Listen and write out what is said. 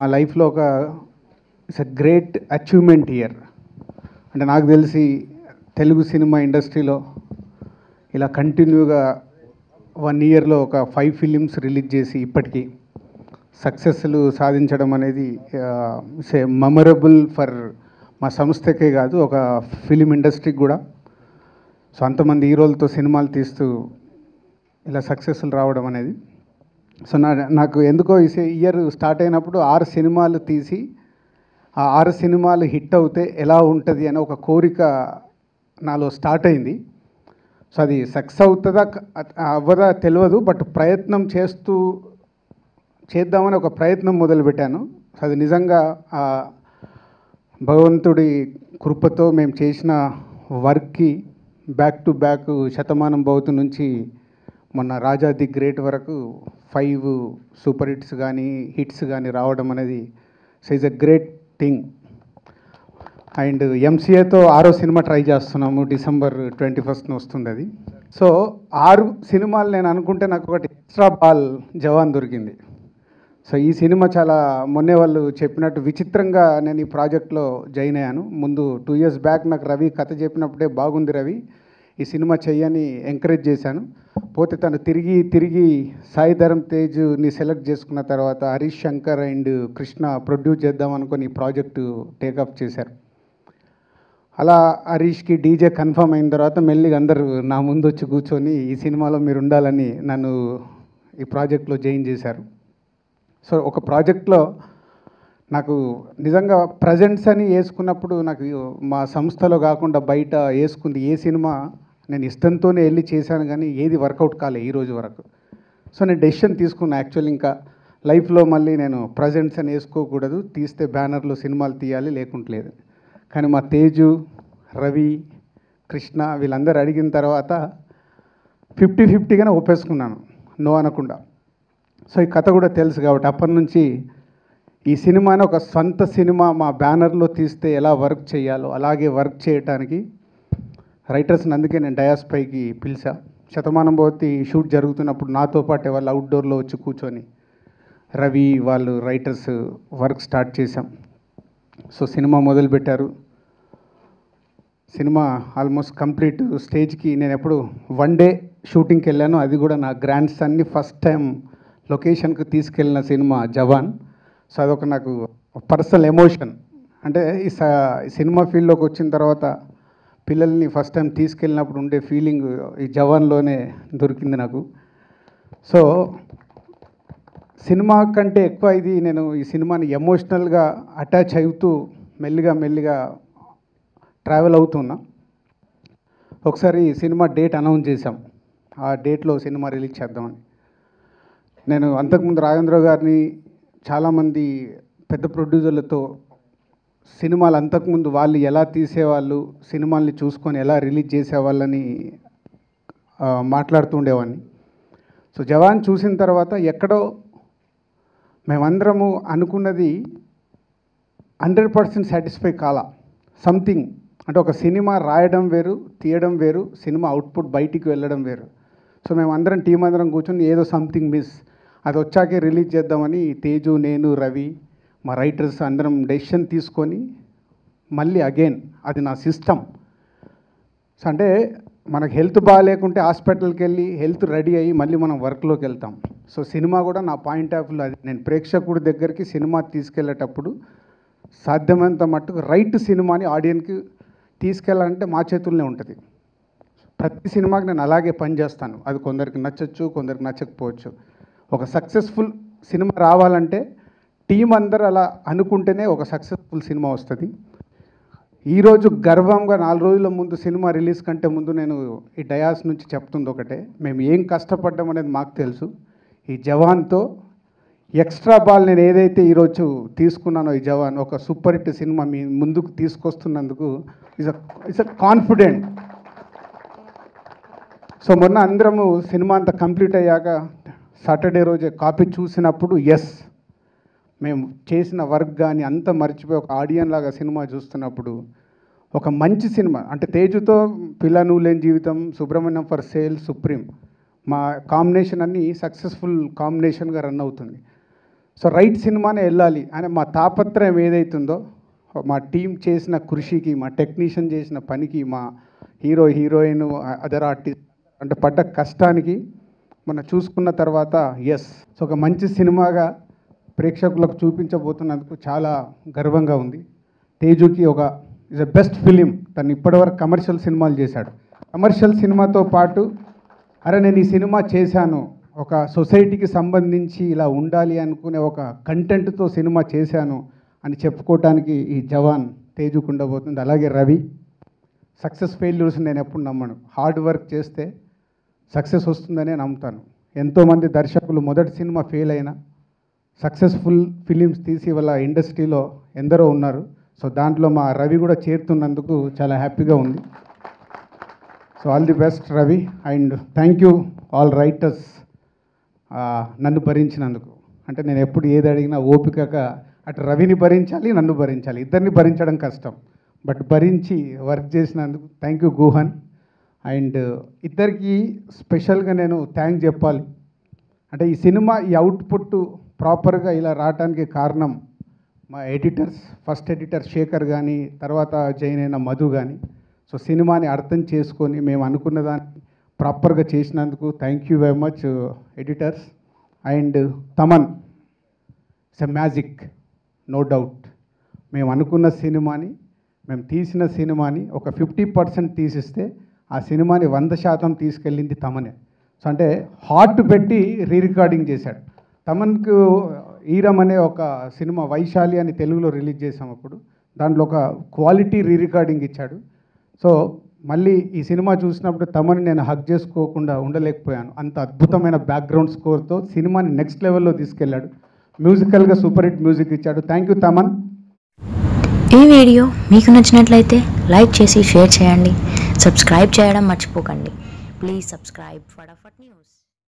మా లైఫ్లో ఒక it's a great achievement year అంటే నాకు తెలిసి తెలుగు సినిమా ఇండస్ట్రీలో ఇలా కంటిన్యూగా వన్ ఇయర్లో ఒక ఫైవ్ ఫిలిమ్స్ రిలీజ్ చేసి ఇప్పటికీ సక్సెస్లు సాధించడం అనేది ఇట్స్ మెమరబుల్ ఫర్ మా సంస్థకే కాదు ఒక ఫిలిం ఇండస్ట్రీకి కూడా. సో అంతమంది హీరోలతో సినిమాలు తీస్తూ ఇలా సక్సెస్లు రావడం అనేది. సో నా నాకు ఎందుకో ఈ ఇయర్ స్టార్ట్ అయినప్పుడు ఆరు సినిమాలు తీసి ఆ ఆరు సినిమాలు హిట్ అవుతే ఎలా ఉంటుంది అనే ఒక కోరిక నాలో స్టార్ట్ అయింది. సో అది సక్సెస్ అవుతుందా అవ్వదా తెలియదు బట్ ప్రయత్నం చేస్తూ చేద్దామని ఒక ప్రయత్నం మొదలుపెట్టాను. సో అది నిజంగా ఆ భగవంతుడి కృపతో మేము చేసిన వర్క్కి back to back Shatamanam Bhavathi నుంచి మొన్న రాజా ది గ్రేట్ వరకు ఫైవ్ సూపర్ హిట్స్ కానీ హిట్స్ కానీ రావడం అనేది so is a great thing and ఎంసీఏతో ఆరో సినిమా ట్రై చేస్తున్నాము డిసెంబర్ ట్వంటీ ఫస్ట్న వస్తుంది అది. సో ఆరు సినిమాలు నేను అనుకుంటే నాకు ఒకటి ఎక్స్ట్రా బాల్ జవాన్ దొరికింది. సో ఈ సినిమా చాలా మొన్నే వాళ్ళు చెప్పినట్టు విచిత్రంగా నేను ఈ ప్రాజెక్ట్లో జాయిన్ అయ్యాను. ముందు టూ ఇయర్స్ బ్యాక్ నాకు రవి కథ చెప్పినప్పుడే బాగుంది రవి ఈ సినిమా చెయ్యని ఎంకరేజ్ చేశాను. పోతే తను తిరిగి తిరిగి సాయి ధరమ్ తేజ్ని సెలెక్ట్ చేసుకున్న తర్వాత హరీష్ శంకర్ అండ్ కృష్ణ ప్రొడ్యూస్ చేద్దాం అనుకుని ఈ ప్రాజెక్టు టేకప్ చేశారు. అలా హరీష్కి డీజే కన్ఫర్మ్ అయిన తర్వాత మెల్లిగా అందరూ నా ముందు వచ్చి కూర్చొని ఈ సినిమాలో మీరు ఉండాలని నన్ను ఈ ప్రాజెక్ట్లో జాయిన్ చేశారు. సో ఒక ప్రాజెక్ట్లో నాకు నిజంగా ప్రజెంట్స్ అని వేసుకున్నప్పుడు నాకు మా సంస్థలో కాకుండా బయట వేసుకుంది ఏ సినిమా నేను ఇష్టంతోనే వెళ్ళి చేశాను కానీ ఏది వర్కౌట్ కాలే ఈ రోజు వరకు. సో నేను డెసిషన్ తీసుకున్నా యాక్చువల్ ఇంకా లైఫ్లో మళ్ళీ నేను ప్రజెంట్స్ అని వేసుకోకూడదు తీస్తే బ్యానర్లో సినిమాలు తీయాలి లేకుంటలేదు కానీ మా తేజు రవి కృష్ణ వీళ్ళందరూ అడిగిన తర్వాత ఫిఫ్టీ ఫిఫ్టీగానే ఒప్పేసుకున్నాను. నో అనకుండా. సో ఈ కథ కూడా తెలుసు కాబట్టి అప్పటి నుంచి ఈ సినిమాని ఒక సొంత సినిమా మా బ్యానర్లో తీస్తే ఎలా వర్క్ చేయాలో అలాగే వర్క్ చేయటానికి రైటర్స్ని అందుకే నేను డయాస్ పైకి పిలిచా. శతమానం భవతి షూట్ జరుగుతున్నప్పుడు నాతో పాటు వాళ్ళు అవుట్డోర్లో వచ్చి కూర్చొని రవి వాళ్ళు రైటర్స్ వర్క్ స్టార్ట్ చేశాం. సో సినిమా మొదలుపెట్టారు. సినిమా ఆల్మోస్ట్ కంప్లీట్ స్టేజ్కి నేను ఎప్పుడు వన్ డే షూటింగ్కి వెళ్ళాను. అది కూడా నా గ్రాండ్ సన్ని ఫస్ట్ టైం లొకేషన్కి తీసుకెళ్ళిన సినిమా జవాన్. సో అదొక నాకు పర్సనల్ ఎమోషన్. అంటే ఈ స- సినిమా ఫీల్డ్లోకి వచ్చిన తర్వాత పిల్లల్ని ఫస్ట్ టైం తీసుకెళ్ళినప్పుడు ఉండే ఫీలింగ్ ఈ జవాన్లోనే దొరికింది నాకు. సో సినిమా కంటే ఎక్కువ ఇది నేను ఈ సినిమాని ఎమోషనల్గా అటాచ్ అవుతూ మెల్లిగా మెల్లిగా ట్రావెల్ అవుతున్నా. ఒకసారి ఈ సినిమా డేట్ అనౌన్స్ చేశాం. ఆ డేట్లో సినిమా రిలీజ్ చేద్దామని. నేను అంతకుముందు రాజేంద్ర గారిని చాలామంది పెద్ద ప్రొడ్యూసర్లతో సినిమాలు అంతకుముందు వాళ్ళు ఎలా తీసేవాళ్ళు సినిమాల్ని చూసుకొని ఎలా రిలీజ్ చేసేవాళ్ళని మాట్లాడుతుండేవాడిని. మాట్లాడుతూ ఉండేవాడిని సో జవాన్ చూసిన తర్వాత ఎక్కడో మేమందరము అనుకున్నది హండ్రెడ్ పర్సెంట్ సాటిస్ఫై కాలా. సంథింగ్. అంటే ఒక సినిమా రాయడం వేరు తీయడం వేరు సినిమా అవుట్పుట్ బయటికి వెళ్ళడం వేరు. సో మేము అందరం టీం అందరం కూర్చొని ఏదో సంథింగ్ మిస్ అది వచ్చాకే రిలీజ్ చేద్దామని తేజు నేను రవి మా రైటర్స్ అందరం డెసిషన్ తీసుకొని మళ్ళీ అగైన్ అది నా సిస్టమ్. సో అంటే మనకు హెల్త్ బాగాలేకుంటే హాస్పిటల్కి వెళ్ళి హెల్త్ రెడీ అయ్యి మళ్ళీ మనం వర్క్లోకి వెళ్తాం. సో సినిమా కూడా నా పాయింట్ ఆఫ్ వ్యూ అది. నేను ప్రేక్షకుడి దగ్గరికి సినిమా తీసుకెళ్ళేటప్పుడు సాధ్యమైనంత మట్టుకు రైట్ సినిమాని ఆడియన్కి తీసుకెళ్ళాలంటే మా చేతుల్లోనే ఉంటుంది. ప్రతి సినిమాకి నేను అలాగే పనిచేస్తాను. అది కొందరికి నచ్చచ్చు కొందరికి నచ్చకపోవచ్చు. ఒక సక్సెస్ఫుల్ సినిమా రావాలంటే టీం అందరూ అలా అనుకుంటేనే ఒక సక్సెస్ఫుల్ సినిమా వస్తుంది. ఈరోజు గర్వంగా నాలుగు రోజుల ముందు సినిమా రిలీజ్ కంటే ముందు నేను ఈ డయాస్ నుంచి చెప్తుంది ఒకటే మేము ఏం కష్టపడ్డాం అనేది మాకు తెలుసు. ఈ జవాన్తో ఎక్స్ట్రా బాల్ నేను ఏదైతే ఈరోజు తీసుకున్నానో ఈ జవాన్ ఒక సూపర్ హిట్ సినిమా మీ ముందుకు తీసుకొస్తున్నందుకు is is a confident so మొన్న అందరము సినిమా అంతా కంప్లీట్ అయ్యాక సాటర్డే రోజే కాపీ చూసినప్పుడు ఎస్ మేము చేసిన వర్క్ కానీ అంత మర్చిపోయి ఒక ఆడియన్ లాగా సినిమా చూస్తున్నప్పుడు ఒక మంచి సినిమా అంటే తేజుతో Pilla Nuvvuleni Jeevitham Subramanyam for sale supreme మా కాంబినేషన్ అన్నీ సక్సెస్ఫుల్ కాంబినేషన్గా రన్ అవుతుంది. సో రైట్ సినిమానే వెళ్ళాలి అనే మా తాపత్రయం ఏదైతుందో మా టీం చేసిన కృషికి మా టెక్నీషియన్ చేసిన పనికి మా హీరో హీరోయిన్ అదర్ ఆర్టిస్ట్ అంటే పడ్డ కష్టానికి మన చూసుకున్న తర్వాత ఎస్ సో ఒక మంచి సినిమాగా ప్రేక్షకులకు చూపించబోతున్నందుకు చాలా గర్వంగా ఉంది. తేజుకి ఒక ఇస్ అ బెస్ట్ ఫిలిం తను ఇప్పటివరకు కమర్షియల్ సినిమాలు చేశాడు. కమర్షియల్ సినిమాతో పాటు అరే నేను ఈ సినిమా చేశాను. ఒక సొసైటీకి సంబంధించి ఇలా ఉండాలి అనుకునే ఒక కంటెంట్తో సినిమా చేశాను అని చెప్పుకోవటానికి ఈ జవాన్ తేజుకు ఉండబోతుంది. అలాగే రవి. సక్సెస్ ఫెయిల్యూర్స్ నేను ఎప్పుడు నమ్మను. హార్డ్ వర్క్ చేస్తే సక్సెస్ వస్తుందనే నమ్ముతాను. ఎంతోమంది దర్శకులు మొదటి సినిమా ఫెయిల్ అయినా సక్సెస్ఫుల్ ఫిలిమ్స్ తీసి వాళ్ళ ఇండస్ట్రీలో ఎందరో ఉన్నారు. సో దాంట్లో మా రవి కూడా చేరుతున్నందుకు చాలా హ్యాపీగా ఉంది. So all the best Ravi and thank you all writers నన్ను భరించినందుకు. అంటే నేను ఎప్పుడు ఏది అడిగినా ఓపికగా అటు రవిని భరించాలి నన్ను భరించాలి. ఇద్దరిని భరించడం కష్టం. బట్ భరించి వర్క్ చేసినందుకు థ్యాంక్ యూ గుహన్. అండ్ ఇద్దరికి స్పెషల్గా నేను థ్యాంక్ చెప్పాలి. అంటే ఈ సినిమా ఈ అవుట్పుట్ ప్రాపర్గా ఇలా రావడానికి కారణం మా ఎడిటర్స్ ఫస్ట్ ఎడిటర్ శేఖర్ కానీ తర్వాత జైన్ అయిన మధు కానీ సో సినిమాని అర్థం చేసుకొని మేము అనుకున్న దాన్ని ప్రాపర్గా చేసినందుకు thank you very much editors. And Thaman it's a magic no doubt. మేము అనుకున్న సినిమాని మేము తీసిన సినిమాని ఒక ఫిఫ్టీ పర్సెంట్ తీసిస్తే ఆ సినిమాని వంద శాతం తీసుకెళ్ళింది తమనే. సో అంటే హార్ట్ పెట్టి రీ రికార్డింగ్ చేశాడు. తమన్కు ఈరం అనే ఒక సినిమా వైశాలి అని తెలుగులో రిలీజ్ చేసాం అప్పుడు. దాంట్లో ఒక క్వాలిటీ రీ రికార్డింగ్ ఇచ్చాడు. సో మళ్ళీ ఈ సినిమా చూసినప్పుడు తమని నేను హక్ చేసుకోకుండా ఉండలేకపోయాను. అంత అద్భుతమైన బ్యాక్గ్రౌండ్ స్కోర్తో సినిమాని నెక్స్ట్ లెవెల్లో తీసుకెళ్ళాడు. మ్యూజికల్గా సూపర్ హిట్ మ్యూజిక్ ఇచ్చాడు. Thank you Thaman. ఈ వీడియో మీకు నచ్చినట్లయితే లైక్ చేసి షేర్ చేయండి. సబ్స్క్రైబ్ చేయడం మర్చిపోకండి. Please subscribe. ఫటాఫట్ న్యూస్.